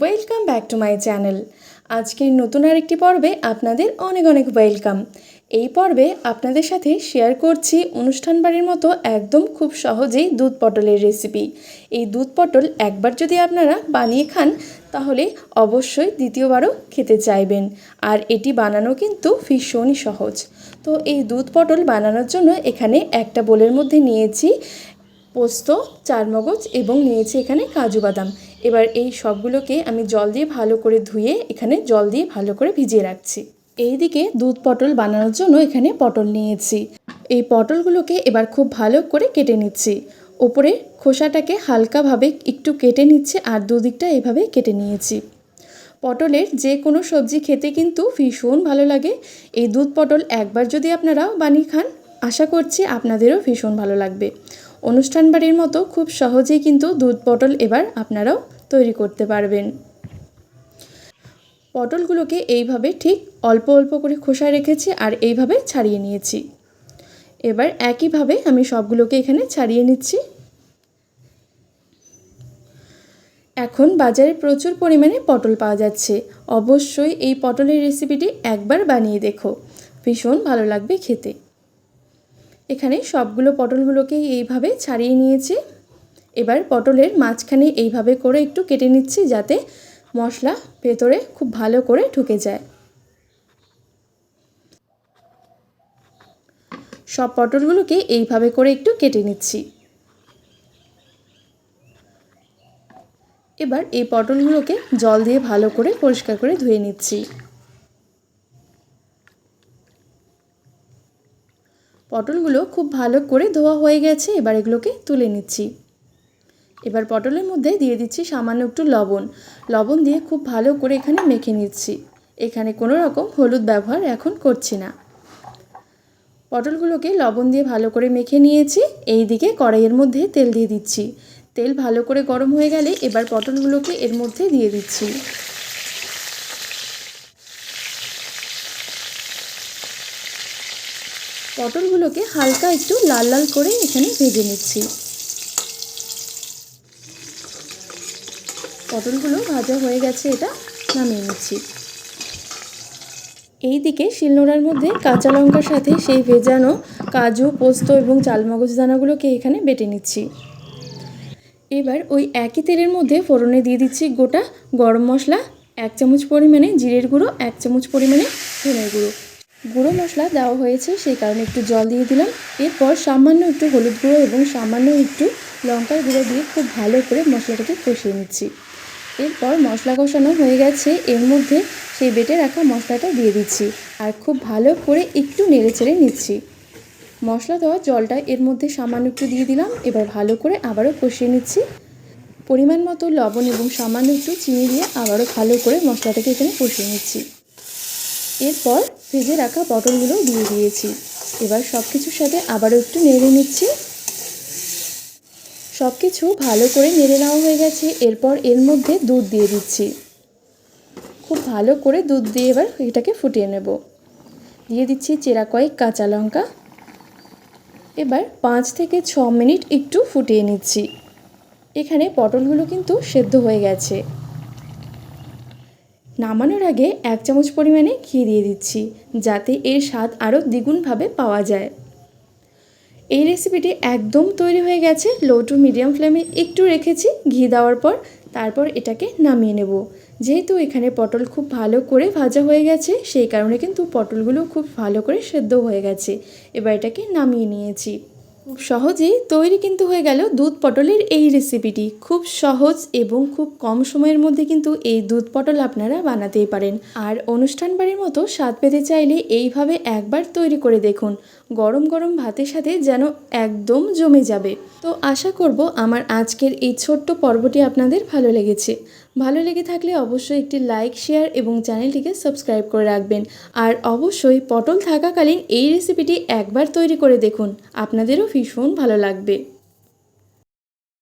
Welcome back to my channel আজকের নতুন আরেকটি পর্বে আপনাদের অনেক অনেক ওয়েলকাম এই পর্বে আপনাদের সাথে শেয়ার করছি অনুষ্ঠান বাড়ির মতো একদম খুব সহজেই দুধ পটলের রেসিপি এই দুধ পটল একবার যদি আপনারা বানিয়ে খান, তাহলে অবশ্যই দ্বিতীয়বারও খেতে চাইবেন। আর এটি বানানো কিন্তু ভীষণই সহজ। তো এই দুধ পটল বানানোর জন্য এখানে একটা বোলের মধ্যে নিয়েছি পোস্ত, চারমগজ এবং নিয়েছি এখানে কাজু বাদাম। এবার এই সবগুলোকে আমি জল দিয়ে ভালো করে ধুয়ে এখানে জল দিয়ে ভালো করে ভিজিয়ে রাখছি। এইদিকে দুধ পটল বানানোর জন্য এখানে পটল নিয়েছি। এই পটলগুলোকে এবার খুব ভালো করে কেটে নিচ্ছি। ওপরে খোসাটাকে হালকাভাবে একটু কেটে নিচ্ছে আর দুদিকটা এভাবে কেটে নিয়েছি। পটলের যে কোনো সবজি খেতে কিন্তু ভীষণ ভালো লাগে। এই দুধ পটল একবার যদি আপনারা বানিয়ে খান, আশা করছি আপনাদেরও ভীষণ ভালো লাগবে। অনুষ্ঠান বাড়ির মতো খুব সহজেই কিন্তু দুধ পটল এবার আপনারাও তৈরি করতে পারবেন। পটলগুলোকে এইভাবে ঠিক অল্প অল্প করে খোসায় রেখেছি আর এইভাবে ছাড়িয়ে নিয়েছি। এবার একইভাবে আমি সবগুলোকে এখানে ছাড়িয়ে নিচ্ছি। এখন বাজারে প্রচুর পরিমাণে পটল পাওয়া যাচ্ছে। অবশ্যই এই পটলের রেসিপিটি একবার বানিয়ে দেখো। ভীষণ ভালো লাগবে খেতে। এখানে সবগুলো পটলগুলোকেই এইভাবে ছাড়িয়ে নিয়েছি। এবার পটলের মাঝখানে এইভাবে করে একটু কেটে নিচ্ছি যাতে মশলা ভেতরে খুব ভালো করে ঢুকে যায়। সব পটলগুলোকে এইভাবে করে একটু কেটে নিচ্ছি। এবার এই পটলগুলোকে জল দিয়ে ভালো করে পরিষ্কার করে ধুয়ে নিচ্ছি। পটলগুলো খুব ভালো করে ধোয়া হয়ে গেছে, এবার এগুলোকে তুলে নিচ্ছি। এবার পটলের মধ্যে দিয়ে দিচ্ছি সামান্য একটু লবণ। লবণ দিয়ে খুব ভালো করে এখানে মেখে নিচ্ছি। এখানে কোনো রকম হলুদ ব্যবহার এখন করছি না। পটলগুলোকে লবণ দিয়ে ভালো করে মেখে নিয়েছি। এই দিকে কড়াইয়ের মধ্যে তেল দিয়ে দিচ্ছি। তেল ভালো করে গরম হয়ে গেলে এবার পটলগুলোকে এর মধ্যে দিয়ে দিচ্ছি। পটলগুলোকে হালকা একটু লাল লাল করে এখানে ভেজে নিচ্ছি। পটলগুলো ভাজা হয়ে গেছে, এটা নামিয়ে নিচ্ছি। এই দিকে শিলনোড়ার মধ্যে কাঁচা লঙ্কার সাথে সেই ভেজানো কাজু, পোস্ত এবং চালমগজ দানাগুলোকে এখানে বেটে নিচ্ছি। এবার ওই একই তেলের মধ্যে ফোড়নে দিয়ে দিচ্ছি গোটা গরম মশলা, এক চামচ পরিমাণে জিরের গুঁড়ো, এক চামচ পরিমাণে ধনের গুঁড়ো। গুঁড়ো মশলা দেওয়া হয়েছে, সেই কারণে একটু জল দিয়ে দিলাম। এরপর সামান্য একটু হলুদ গুঁড়ো এবং সামান্য একটু লঙ্কার গুঁড়ো দিয়ে খুব ভালো করে মশলাটাকে কষিয়ে নিচ্ছি। এরপর মশলা কষানো হয়ে গেছে, এর মধ্যে সেই বেটে রাখা মশলাটা দিয়ে দিচ্ছি আর খুব ভালো করে একটু নেড়ে চেড়ে নিচ্ছি। মশলা দেওয়া জলটা এর মধ্যে সামান্য একটু দিয়ে দিলাম, এবার ভালো করে আবারও কষিয়ে নিচ্ছি। পরিমাণ মতো লবণ এবং সামান্য একটু চিনি দিয়ে আবারও ভালো করে মশলাটাকে এখানে কষিয়ে নিচ্ছি। এরপর ভেজে রাখা পটলগুলো দিয়ে দিয়েছি। এবার সব কিছুর সাথে আবারও একটু নেড়ে নিচ্ছি। সব কিছু ভালো করে নেড়ে নেওয়া হয়ে গেছে। এরপর এর মধ্যে দুধ দিয়ে দিচ্ছি। খুব ভালো করে দুধ দিয়ে এবার এটাকে ফুটিয়ে নেব। দিয়ে দিচ্ছি চেরা কয়েক কাঁচা লঙ্কা। এবার পাঁচ থেকে ছ মিনিট একটু ফুটিয়ে নিচ্ছি। এখানে পটলগুলো কিন্তু সেদ্ধ হয়ে গেছে। নামানোর আগে এক চামচ পরিমাণে ঘি দিয়ে দিচ্ছি, যাতে এর স্বাদ আরও দ্বিগুণভাবে পাওয়া যায়। এই রেসিপিটি একদম তৈরি হয়ে গেছে, লো টু মিডিয়াম ফ্লেমে একটু রেখেছি ঘি দেওয়ার পর। তারপর এটাকে নামিয়ে নেব। যেহেতু এখানে পটল খুব ভালো করে ভাজা হয়ে গেছে, সেই কারণে কিন্তু পটলগুলো খুব ভালো করে সেদ্ধ হয়ে গেছে। এবার এটাকে নামিয়ে নিয়েছি। খুব সহজেই তৈরি কিন্তু হয়ে গেল দুধ পটলের এই রেসিপিটি খুব সহজ এবং খুব কম সময়ের মধ্যে কিন্তু এই দুধ পটল আপনারা বানাতেই পারেন। আর অনুষ্ঠান বাড়ির মতো স্বাদ পেতে চাইলে এইভাবে একবার তৈরি করে দেখুন। গরম গরম ভাতের সাথে যেন একদম জমে যাবে। তো আশা করব আমার আজকের এই ছোট্ট পর্বটি আপনাদের ভালো লেগেছে। ভালো লেগে থাকলে অবশ্যই একটি লাইক, শেয়ার এবং চ্যানেলটিকে সাবস্ক্রাইব করে রাখবেন। আর অবশ্যই পটল থাকাকালীন এই রেসিপিটি একবার তৈরি করে দেখুন। আপনাদেরও ভীষণ ভালো লাগবে।